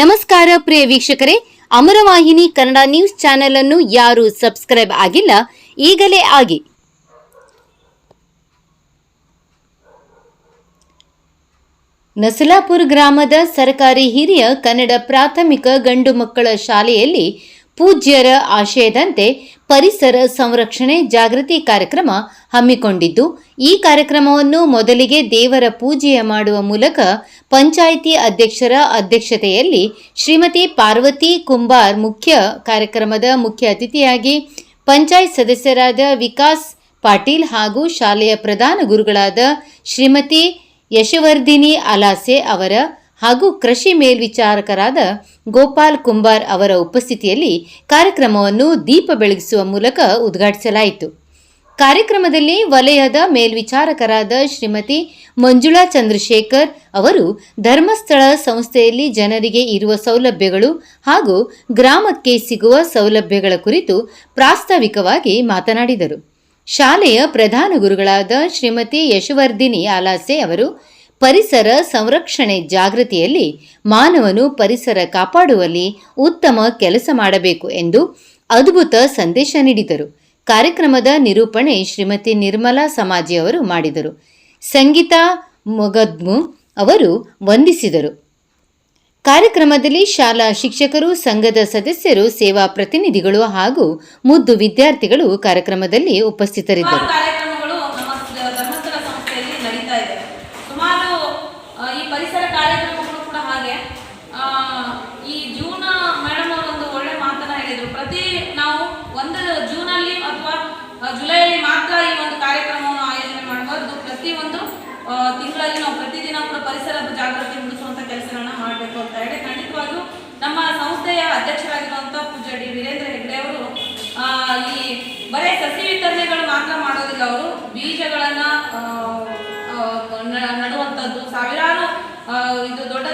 ನಮಸ್ಕಾರ ಪ್ರಿಯ ವೀಕ್ಷಕರೇ, ಅಮರವಾಹಿನಿ Kannada news channel ಅನ್ನು ಯಾರು ಸಬ್ಸ್ಕ್ರೈಬ್ ಆಗಿಲ್ಲ, ಈಗಲೇ ಆಗಿ. ನಸಲಾಪುರ ಗ್ರಾಮದ ಸರ್ಕಾರಿ ಹಿರಿಯ ಕನ್ನಡ ಪ್ರಾಥಮಿಕ ಗಂಡು ಮಕ್ಕಳ ಶಾಲೆಯಲ್ಲಿ ಪೂಜ್ಯರ ಆಶಯದಂತೆ ಪರಿಸರ ಸಂರಕ್ಷಣೆ ಜಾಗೃತಿ ಕಾರ್ಯಕ್ರಮ ಹಮ್ಮಿಕೊಂಡಿದ್ದು, ಈ ಕಾರ್ಯಕ್ರಮವನ್ನು ಮೊದಲಿಗೆ ದೇವರ ಪೂಜೆಯ ಮಾಡುವ ಮೂಲಕ ಪಂಚಾಯಿತಿ ಅಧ್ಯಕ್ಷರ ಅಧ್ಯಕ್ಷತೆಯಲ್ಲಿ ಶ್ರೀಮತಿ ಪಾರ್ವತಿ ಕುಂಬಾರ್ ಮುಖ್ಯ ಕಾರ್ಯಕ್ರಮದ ಮುಖ್ಯ ಅತಿಥಿಯಾಗಿ ಪಂಚಾಯತ್ ಸದಸ್ಯರಾದ ವಿಕಾಸ್ ಪಾಟೀಲ್ ಹಾಗೂ ಶಾಲೆಯ ಪ್ರಧಾನ ಗುರುಗಳಾದ ಶ್ರೀಮತಿ ಯಶವರ್ಧಿನಿ ಅಲಾಸೆ ಅವರ ಹಾಗೂ ಕೃಷಿ ಮೇಲ್ವಿಚಾರಕರಾದ ಗೋಪಾಲ್ ಕುಂಬಾರ್ ಅವರ ಉಪಸ್ಥಿತಿಯಲ್ಲಿ ಕಾರ್ಯಕ್ರಮವನ್ನು ದೀಪ ಬೆಳಗಿಸುವ ಮೂಲಕ ಉದ್ಘಾಟಿಸಲಾಯಿತು. ಕಾರ್ಯಕ್ರಮದಲ್ಲಿ ವಲಯದ ಮೇಲ್ವಿಚಾರಕರಾದ ಶ್ರೀಮತಿ ಮಂಜುಳಾ ಚಂದ್ರಶೇಖರ್ ಅವರು ಧರ್ಮಸ್ಥಳ ಸಂಸ್ಥೆಯಲ್ಲಿ ಜನರಿಗೆ ಇರುವ ಸೌಲಭ್ಯಗಳು ಹಾಗೂ ಗ್ರಾಮಕ್ಕೆ ಸಿಗುವ ಸೌಲಭ್ಯಗಳ ಕುರಿತು ಪ್ರಾಸ್ತಾವಿಕವಾಗಿ ಮಾತನಾಡಿದರು. ಶಾಲೆಯ ಪ್ರಧಾನ ಗುರುಗಳಾದ ಶ್ರೀಮತಿ ಯಶವರ್ಧಿನಿ ಆಲಾಸೆ ಅವರು ಪರಿಸರ ಸಂರಕ್ಷಣೆ ಜಾಗೃತಿಯಲ್ಲಿ ಮಾನವನು ಪರಿಸರ ಕಾಪಾಡುವಲ್ಲಿ ಉತ್ತಮ ಕೆಲಸ ಮಾಡಬೇಕು ಎಂದು ಅದ್ಭುತ ಸಂದೇಶ ನೀಡಿದರು. ಕಾರ್ಯಕ್ರಮದ ನಿರೂಪಣೆ ಶ್ರೀಮತಿ ನಿರ್ಮಲಾ ಸಮಾಜಿ ಅವರು ಮಾಡಿದರು. ಸಂಗೀತಾ ಮೊಗದ್ಮು ಅವರು ವಂದಿಸಿದರು. ಕಾರ್ಯಕ್ರಮದಲ್ಲಿ ಶಾಲಾ ಶಿಕ್ಷಕರು, ಸಂಘದ ಸದಸ್ಯರು, ಸೇವಾ ಪ್ರತಿನಿಧಿಗಳು ಹಾಗೂ ಮುದ್ದು ವಿದ್ಯಾರ್ಥಿಗಳು ಕಾರ್ಯಕ್ರಮದಲ್ಲಿ ಉಪಸ್ಥಿತರಿದ್ದರು ಸುಮಾರು ಕಾರ್ಯಕ್ರಮಗಳು ನಮ್ಮ ಸ- ಧರ್ಮಸ್ಥಳ ಸಂಸ್ಥೆಯಲ್ಲಿ ನಡೀತಾ ಇದೆ ಸುಮಾರು ಆ, ಈ ಪರಿಸರ ಕಾರ್ಯಕ್ರಮಗಳು ಕೂಡ ಹಾಗೆ ಈ ಜೂನ ಮೇಡಮ್ ಅವರು ಒಂದು ಒಳ್ಳೆ ಮಾತನ್ನ ಹೇಳಿದ್ರು. ಪ್ರತಿ ನಾವು ಒಂದು ಜೂನಲ್ಲಿ ಅಥವಾ ಜುಲೈಯಲ್ಲಿ ಮಾತ್ರ ಈ ಒಂದು ಕಾರ್ಯಕ್ರಮವನ್ನು ಆಯೋಜನೆ ಮಾಡಬಾರ್ದು ಪ್ರತಿ ಒಂದು ತಿಂಗಳಲ್ಲಿ ನಾವು ಪ್ರತಿದಿನ ಕೂಡ ಪರಿಸರದ ಜಾಗೃತಿ ಮುಗಿಸುವಂತ ಕೆಲಸಗಳನ್ನ ಮಾಡಬೇಕು ಅಂತ ಹೇಳಿ ಖಂಡಿತವಾಗಿಯೂ ನಮ್ಮ ಸಂಸ್ಥೆಯ ಅಧ್ಯಕ್ಷರಾಗಿರುವಂತಹ ಪೂಜ್ಯ ಡಿ. ವೀರೇಂದ್ರ ಹೆಗ್ಡೆ ಅವರು ಈ ಬರೇ ಸಸಿ ವಿತರಣೆಗಳು ಮಾತ್ರ ಮಾಡೋದಿಲ್ಲ ಅವರು, ಬೀಜಗಳನ್ನ ನಡುವಂಥದ್ದು ಸಾವಿರಾರು ಇದು ದೊಡ್ಡ